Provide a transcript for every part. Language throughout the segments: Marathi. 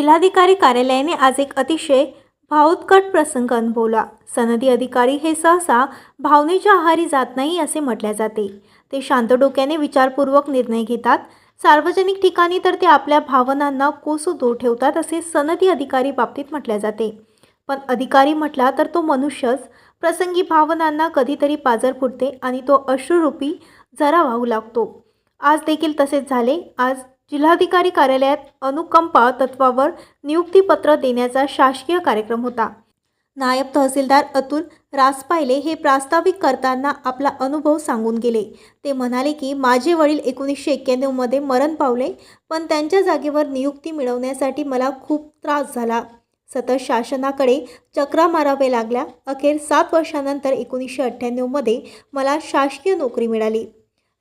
जिल्हाधिकारी कार्यालयाने आज एक अतिशय भावोत्कट प्रसंग अनुभवला. सनदी अधिकारी हे सहसा भावनेच्या आहारी जात नाही असे म्हटले जाते. ते शांत डोक्याने विचारपूर्वक निर्णय घेतात. सार्वजनिक ठिकाणी तर ते आपल्या भावनांना कोसू दूर ठेवतात असे सनदी अधिकारी बाबतीत म्हटले जाते. पण अधिकारी म्हटला तर तो मनुष्यच. प्रसंगी भावनांना कधीतरी पाजर फुटते आणि तो अश्रुरूपी जरा वाहू लागतो. आज देखील तसेच झाले. आज जिल्हाधिकारी कार्यालयात अनुकंपा तत्वावर नियुक्तीपत्र देण्याचा शासकीय कार्यक्रम होता. नायब तहसीलदार अतुल रासपायले हे प्रास्ताविक करताना आपला अनुभव सांगून गेले. ते म्हणाले की माझे वडील एकोणीसशे एक्क्याण्णवमध्ये मरण पावले पण त्यांच्या जागेवर नियुक्ती मिळवण्यासाठी मला खूप त्रास झाला. सतत शासनाकडे चक्रा मारावे लागल्या. अखेर सात वर्षानंतर एकोणीसशे अठ्ठ्याण्णवमध्ये मला शासकीय नोकरी मिळाली.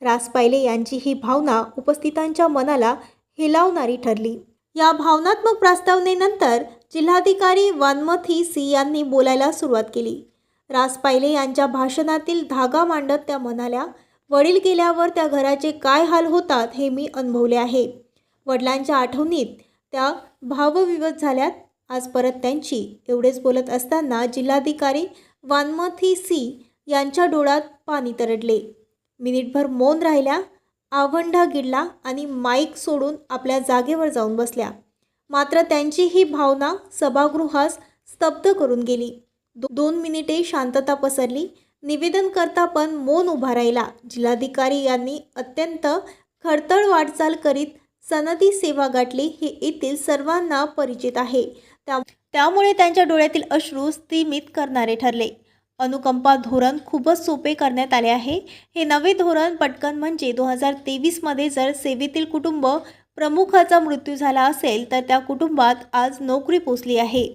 रासपायले यांची ही भावना उपस्थितांच्या मनाला हेलावणारी ठरली. या भावनात्मक प्रस्तावनेनंतर जिल्हाधिकारी वानमथी सी यांनी बोलायला सुरुवात केली. रासपायले यांच्या भाषणातील धागा मांडत त्या म्हणाल्या वडील गेल्यावर त्या घराचे काय हाल होतात हे मी अनुभवले आहे. वडिलांच्या आठवणीत त्या भावविवत झाल्यात. आज परत त्यांची एवढेच बोलत असताना जिल्हाधिकारी वानमथी सी यांच्या डोळ्यात पाणी तरडले. मिनिटभर मौन राहिल्या आवंढा गिळला आणि माईक सोडून आपल्या जागेवर जाऊन बसल्या. मात्र त्यांची ही भावना सभागृहास स्तब्ध करून गेली. दो दोन मिनिटे शांतता पसरली. निवेदन करता पण मौन उभा राहिला. जिल्हाधिकारी यांनी अत्यंत खडतळ वाटचाल करीत सनदी सेवा गाठली हे येथील सर्वांना परिचित आहे. त्या त्यामुळे त्यांच्या डोळ्यातील अश्रू स्थिमित करणारे ठरले. अनुकंपा धोरण खूपच सोपे करण्यात आले आहे. हे नवे धोरण पटकन म्हणजे दोन हजार तेवीसमध्ये जर सेवेतील कुटुंब प्रमुखाचा मृत्यू झाला असेल तर त्या कुटुंबात आज नोकरी पोचली आहे.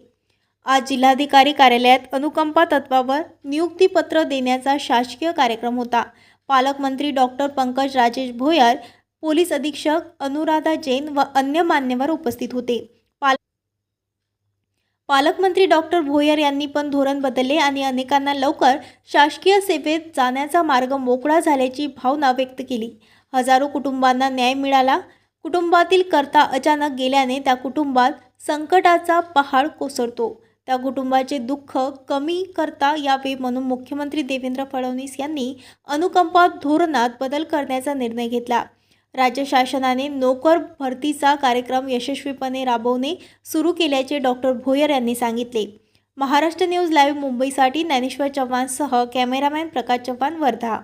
आज जिल्हाधिकारी कार्यालयात अनुकंपा तत्वावर नियुक्तीपत्र देण्याचा शासकीय कार्यक्रम होता. पालकमंत्री डॉक्टर पंकज राजेश भोयर पोलीस अधीक्षक अनुराधा जैन व अन्य मान्यवर उपस्थित होते. पालकमंत्री डॉक्टर भोयर यांनी पण धोरण बदलले आणि अनेकांना लवकर शासकीय सेवेत जाण्याचा मार्ग मोकळा झाल्याची भावना व्यक्त केली. हजारो कुटुंबांना न्याय मिळाला. कुटुंबातील कर्ता अचानक गेल्याने त्या कुटुंबात संकटाचा पहाड कोसळतो. त्या कुटुंबाचे दुःख कमी करता यावे म्हणून मुख्यमंत्री देवेंद्र फडणवीस यांनी अनुकंपा धोरणात बदल करण्याचा निर्णय घेतला. राज्य शासनाने नोकर भरतीचा कार्यक्रम यशस्वीपणे राबवणे सुरू केल्याचे डॉक्टर भोयर यांनी सांगितले. महाराष्ट्र न्यूज लाईव्ह मुंबईसाठी ज्ञानेश्वर चव्हाणसह कॅमेरामॅन प्रकाश चव्हाण वर्धा.